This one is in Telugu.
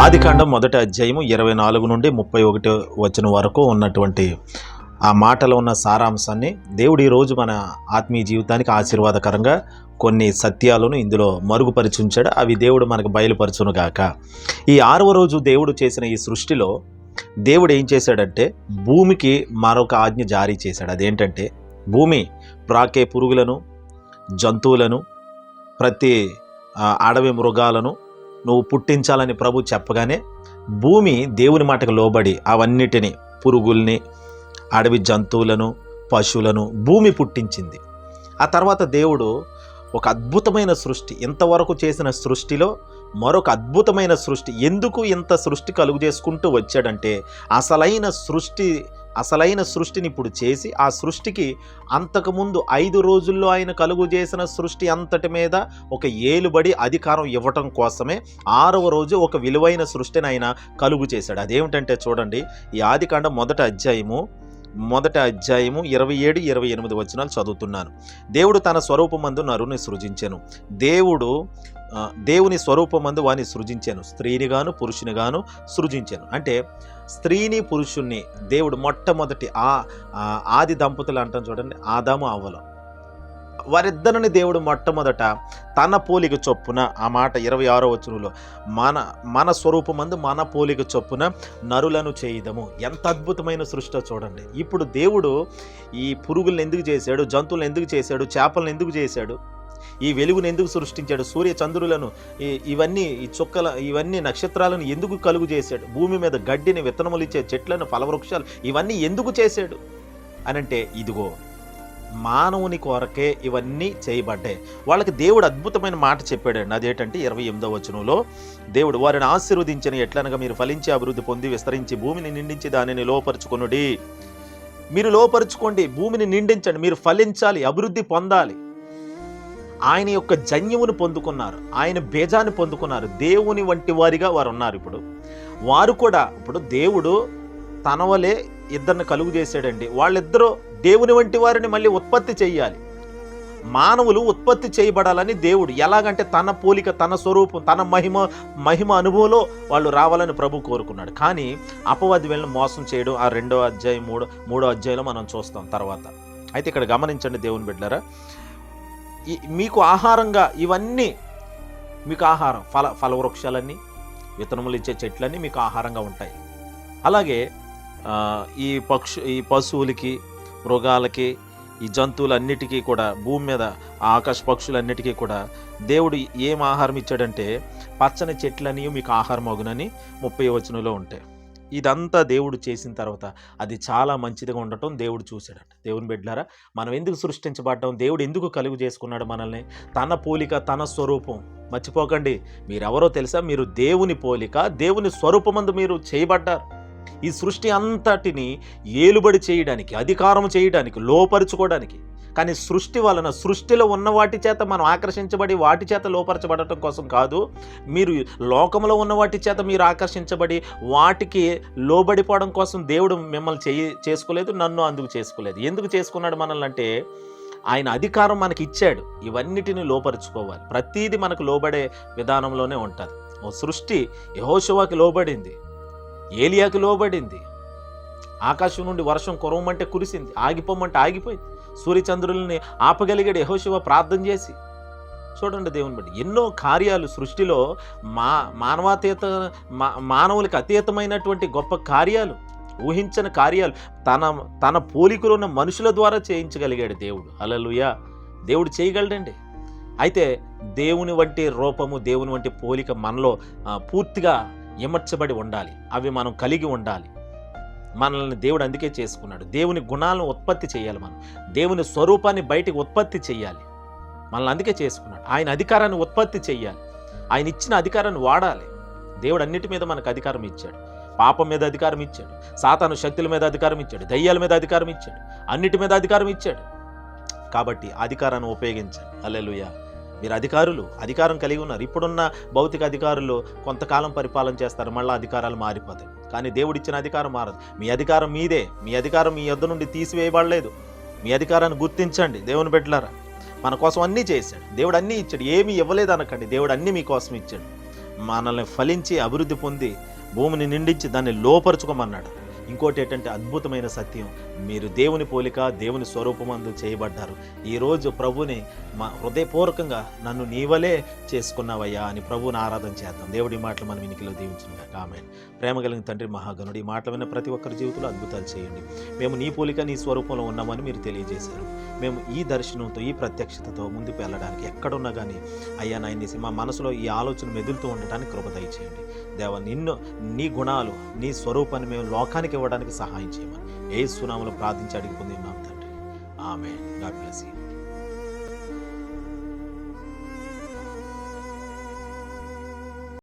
ఆదికాండం మొదటి అధ్యాయము ఇరవై నాలుగు నుండి ముప్పై ఒకటి వచ్చిన వరకు ఉన్నటువంటి ఆ మాటలో ఉన్న సారాంశాన్ని దేవుడు ఈరోజు మన ఆత్మీయ జీవితానికి ఆశీర్వాదకరంగా కొన్ని సత్యాలను ఇందులో మరుగుపరిచి ఉంచాడు అవి దేవుడు మనకు బయలుపరచునుగాక. ఈ ఆరవ రోజు దేవుడు చేసిన ఈ సృష్టిలో దేవుడు ఏం చేశాడంటే భూమికి మరొక ఆజ్ఞ జారీ చేశాడు. అదేంటంటే భూమి ప్రాకే పురుగులను జంతువులను ప్రతి అడవి మృగాలను నువ్వు పుట్టించాలని ప్రభు చెప్పగానే భూమి దేవుని మాటకు లోబడి అవన్నిటిని పురుగుల్ని అడవి జంతువులను పశువులను భూమి పుట్టించింది. ఆ తర్వాత దేవుడు ఒక అద్భుతమైన సృష్టి ఇంతవరకు చేసిన సృష్టిలో మరొక అద్భుతమైన సృష్టి ఎందుకు ఇంత సృష్టి కలుగు చేసుకుంటూ వచ్చాడంటే అసలైన సృష్టి అసలైన సృష్టిని ఇప్పుడు చేసి ఆ సృష్టికి అంతకుముందు ఐదు రోజుల్లో ఆయన కలుగు చేసిన సృష్టి అంతటి మీద ఒక ఏలుబడి అధికారం ఇవ్వటం కోసమే ఆరవ రోజు ఒక విలువైన సృష్టిని ఆయన కలుగు చేశాడు. అదేమిటంటే చూడండి ఈ ఆదికాండ మొదటి అధ్యాయము మొదటి అధ్యాయము ఇరవై ఏడు ఇరవై ఎనిమిది వచనాలు చదువుతున్నాను. దేవుడు తన స్వరూపమందు నరుని సృజించాను. దేవుడు దేవుని స్వరూపమందు వాని సృజించాను. స్త్రీనిగాను పురుషునిగాను సృజించాను. అంటే స్త్రీని పురుషుణ్ణి దేవుడు మొట్టమొదటి ఆ ఆది దంపతులు అంటాం చూడండి. ఆదాము అవ్వలం వారిద్దరిని దేవుడు మొట్టమొదట తన పోలిక చొప్పున ఆ మాట ఇరవై ఆరో వచనంలో మన మన స్వరూపమందు మన పోలిక చొప్పున నరులను చేయదము. ఎంత అద్భుతమైన సృష్టి చూడండి. ఇప్పుడు దేవుడు ఈ పురుగులను ఎందుకు చేశాడు జంతువులను ఎందుకు చేశాడు చేపలను ఎందుకు చేశాడు ఈ వెలుగును ఎందుకు సృష్టించాడు సూర్య చంద్రులను ఇవన్నీ ఈ చుక్కల ఇవన్నీ నక్షత్రాలను ఎందుకు కలుగు చేశాడు భూమి మీద గడ్డిని విత్తనములు ఇచ్చే చెట్లను ఫలవృక్షాలు ఇవన్నీ ఎందుకు చేశాడు అనంటే ఇదిగో మానవుని కొరకే ఇవన్నీ చేయబడ్డాయి. వాళ్ళకి దేవుడు అద్భుతమైన మాట చెప్పాడండి. అదేంటంటే ఇరవై ఎనిమిదో వచనంలో దేవుడు వారిని ఆశీర్వదించిన ఎట్లనగా మీరు ఫలించి అభివృద్ధి పొంది విస్తరించి భూమిని నిండించి దానిని లోపరుచుకొనుడి. మీరు లోపరుచుకోండి భూమిని నిండించండి మీరు ఫలించాలి అభివృద్ధి పొందాలి. ఆయన యొక్క జన్యమును పొందుకున్నారు ఆయన బేజాన్ని పొందుకున్నారు. దేవుని వంటి వారిగా వారు ఉన్నారు ఇప్పుడు. వారు కూడా ఇప్పుడు దేవుడు తన వలే ఇద్దరిని కలుగు చేశాడండి. వాళ్ళిద్దరూ దేవుని వంటి వారిని మళ్ళీ ఉత్పత్తి చేయాలి మానవులు ఉత్పత్తి చేయబడాలని దేవుడు ఎలాగంటే తన పోలిక తన స్వరూపం తన మహిమ మహిమ అనుభవంలో వాళ్ళు రావాలని ప్రభు కోరుకున్నాడు. కానీ అపవాది వీళ్ళని మోసం చేయడం ఆ రెండో అధ్యాయం మూడో మూడో అధ్యాయంలో మనం చూస్తాం తర్వాత. అయితే ఇక్కడ గమనించండి దేవుని బిడ్డలారా. ఈ మీకు ఆహారంగా ఇవన్నీ మీకు ఆహారం ఫల ఫలవృక్షాలన్నీ విత్తనములు ఇచ్చే చెట్లన్నీ మీకు ఆహారంగా ఉంటాయి. అలాగే ఈ పక్షు ఈ పశువులకి మృగాలకి ఈ జంతువులన్నిటికీ కూడా భూమి మీద ఆకాశ పక్షులన్నిటికీ కూడా దేవుడు ఏం ఆహారం ఇచ్చాడంటే పచ్చని చెట్లని మీకు ఆహారం అగునని ముప్పై వచనంలో ఉంటాయి ఇదంతా దేవుడు చేసిన తర్వాత అది చాలా మంచిదిగా ఉండటం దేవుడు చూశాడట. దేవుని బిడ్డారా మనం ఎందుకు సృష్టించబడ్డం? దేవుడు ఎందుకు కలుగు చేసుకున్నాడు మనల్ని? తన పోలిక తన స్వరూపం. మర్చిపోకండి. మీరెవరో తెలుసా? మీరు దేవుని పోలిక దేవుని స్వరూపమందు మీరు చేయబడ్డారు. ఈ సృష్టి అంతటిని ఏలుబడి చేయడానికి అధికారం చేయడానికి లోపరుచుకోవడానికి. కానీ సృష్టి వలన సృష్టిలో ఉన్న వాటి చేత మనం ఆకర్షించబడి వాటి చేత లోపరచబడటం కోసం కాదు. మీరు లోకంలో ఉన్న వాటి చేత మీరు ఆకర్షించబడి వాటికి లోబడిపోవడం కోసం దేవుడు మిమ్మల్ని చేయి చేసుకోలేదు నన్ను అందుకు చేసుకోలేదు. ఎందుకు చేసుకున్నాడు మనల్ని అంటే ఆయన అధికారం మనకి ఇచ్చాడు. ఇవన్నిటిని లోపరుచుకోవాలి. ప్రతీది మనకు లోబడే విధానంలోనే ఉంటుంది. ఓ సృష్టి యహోశివాకి లోబడింది. ఏలియాకి లోబడింది. ఆకాశం నుండి వర్షం కురవమంటే కురిసింది. ఆగిపోమంటే ఆగిపోయింది. సూర్యచంద్రుల్ని ఆపగలిగాడు యహోశివ ప్రార్థన చేసి. చూడండి దేవుని బట్టి ఎన్నో కార్యాలు సృష్టిలో మా మానవాతీత మా మానవులకు అతీతమైనటువంటి గొప్ప కార్యాలు ఊహించని కార్యాలు తన తన పోలికలు ఉన్న మనుషుల ద్వారా చేయించగలిగాడు దేవుడు. అలలుయా దేవుడు చేయగలడండి. అయితే దేవుని వంటి రూపము దేవుని వంటి పోలిక మనలో పూర్తిగా ఇమర్చబడి ఉండాలి. అవి మనం కలిగి ఉండాలి. మనల్ని దేవుడు అందుకే చేసుకున్నాడు. దేవుని గుణాలను ఉత్పత్తి చేయాలి మనం. దేవుని స్వరూపాన్ని బయటికి ఉత్పత్తి చేయాలి. మనల్ని అందుకే చేసుకున్నాడు. ఆయన అధికారాన్ని ఉత్పత్తి చేయాలి. ఆయన ఇచ్చిన అధికారాన్ని వాడాలి. దేవుడు అన్నిటి మీద మనకు అధికారం ఇచ్చాడు. పాపం మీద అధికారం ఇచ్చాడు. సాతాను శక్తుల మీద అధికారం ఇచ్చాడు. దయ్యాల మీద అధికారం ఇచ్చాడు. అన్నిటి మీద అధికారం ఇచ్చాడు. కాబట్టి అధికారాన్ని ఉపయోగించండి అల్లెలుయా మీరు అధికారులు అధికారం కలిగి ఉన్నారు. ఇప్పుడున్న భౌతిక అధికారులు కొంతకాలం పరిపాలన చేస్తారు మళ్ళీ అధికారాలు మారిపోతాయి. కానీ దేవుడిచ్చిన అధికారం మారదు. మీ అధికారం మీదే. మీ అధికారం మీ యొద్ద నుండి తీసివేయబడలేదు. మీ అధికారాన్ని గుర్తించండి దేవుని పెట్టలారా మన కోసం అన్నీ చేశాడు. దేవుడు అన్నీ ఇచ్చాడు. ఏమీ ఇవ్వలేదు అనకండి. దేవుడు అన్నీ మీకోసం ఇచ్చాడు. మనల్ని ఫలించి అభివృద్ధి పొంది భూమిని నిండించి దాన్ని లోపరుచుకోమన్నాడు. ఇంకోటి ఏంటంటే అద్భుతమైన సత్యం. మీరు దేవుని పోలిక దేవుని స్వరూపమందు చేయబడ్డారు. ఈరోజు ప్రభుని మా హృదయపూర్వకంగా నన్ను నీవలే చేసుకున్నావయ్యా అని ప్రభుని ఆరాధన చేద్దాం. దేవుడి మాటలు మనం ఇనికిలో దీవించుగా ఆమె ప్రేమ కలిగిన తండ్రి మహాగణుడు ఈ మాటలు విన్న ప్రతి ఒక్కరి జీవితంలో అద్భుతాలు చేయండి. మేము నీ పోలిక నీ స్వరూపంలో ఉన్నామని మీరు తెలియజేశారు. మేము ఈ దర్శనంతో ఈ ప్రత్యక్షతతో ముందుకు వెళ్ళడానికి ఎక్కడున్నా కానీ అయ్యా నాయనేసి మా మనసులో ఈ ఆలోచన మెదులుతూ ఉండటానికి కృప దయచేయండి. దేవ నిన్ను నీ గుణాలు నీ స్వరూపాన్ని మేము లోకానికి ఇవ్వడానికి సహాయం చేయమని. ఏ సునామలు ప్రార్థించి అడిగి పొంది ఉన్నాం తండ్రి. ఆమె గాడ్ బ్లెస్ యూ.